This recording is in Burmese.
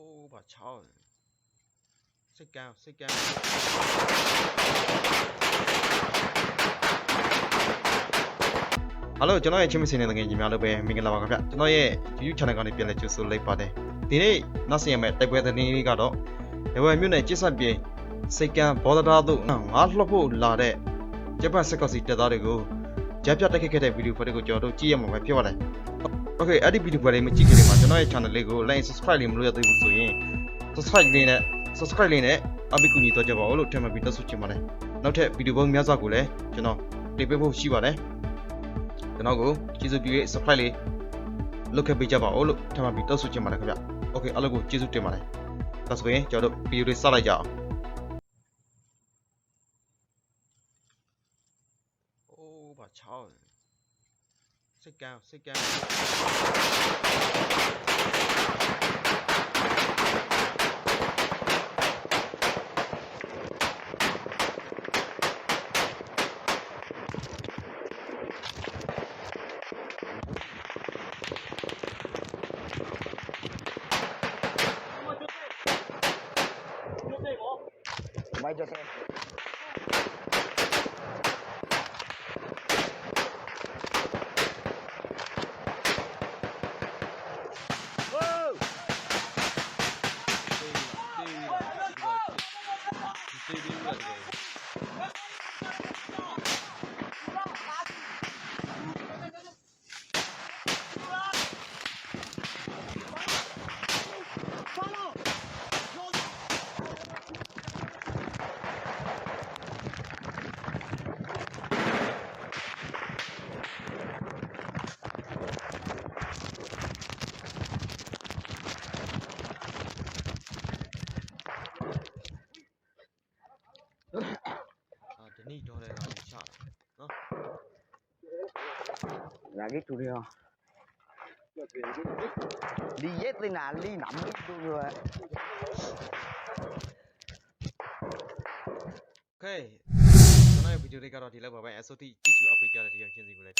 အိုးဘာချောင်းစိတ်ကန်းစိတ်ကန်းဟယ်လိုကျွန်တော်ရဲ့ချင်းမစင်တဲ့ငွေကြီးများလို့ပဲမင်္ဂလာပါခင်ဗျကျွန်တော်ရဲ့ YouTube channel ကနေပြန်လည်ကြိုဆိုလိုက်ပါတယ်ဒီနေ့နောက်ဆက်ရမယ့်တိုက်ပွဲသတင်းလေးကတော့ရဝယ်မြို့နယ်ကျစ်ဆက်ပြင်းစိတ်ကန်းဘောဒတာတို့ငါလှုပ်ဖို့လာတဲ့ဂျပန်စက်ကော့စီတပ်သားတွေကိုကြားပြတက်ခက်ခဲ့တဲ့ဗီဒီယိုဖိုတွေကိုကျွန်တော်တို့ကြည့်ရမှာပဲဖြစ်ပါတယ် Okay အဲ့ဒီဗီဒီယိုဖိုလေးမကြည့်ခင်လေးမှာကျွန်တော်ရဲ့ channel လေးကို like subscribe လေးမလုပ်ရသေးဘူးဆိုရင် subscribe လေးနဲ့ subscribe လေးနဲ့အပိကူညီတော့ကြပါဦးလို့ထင်မှပြီးတက်ဆုချင်ပါတယ်နောက်ထပ်ဗီဒီယိုပုံများစွာကိုလည်းကျွန်တော်တင်ပေးဖို့ရှိပါတယ်ကျွန်တော်ကိုကျေးဇူးပြု၍ subscribe လေးလုပ်ခဲ့ပေးကြပါဦးလို့ထင်မှပြီးတက်ဆုချင်ပါတယ်ခင်ဗျ Okay အားလုံးကိုကျေးဇူးတင်ပါတယ်ဒါဆိုရင်ကျွန်တော်တို့ဗီဒီယိုလေးစလိုက်ကြအောင်အိုးဘာချောင်း Sit down, sit down. Bye, Joseph. three days 이노래가 잘 어? 라기 둘이요 đi dép đi nà đi nằm đi tôi rồi ok. Sau này video này các bạn thì là bảo vệ số thì chỉ chú update cho là thì hiện gì của lại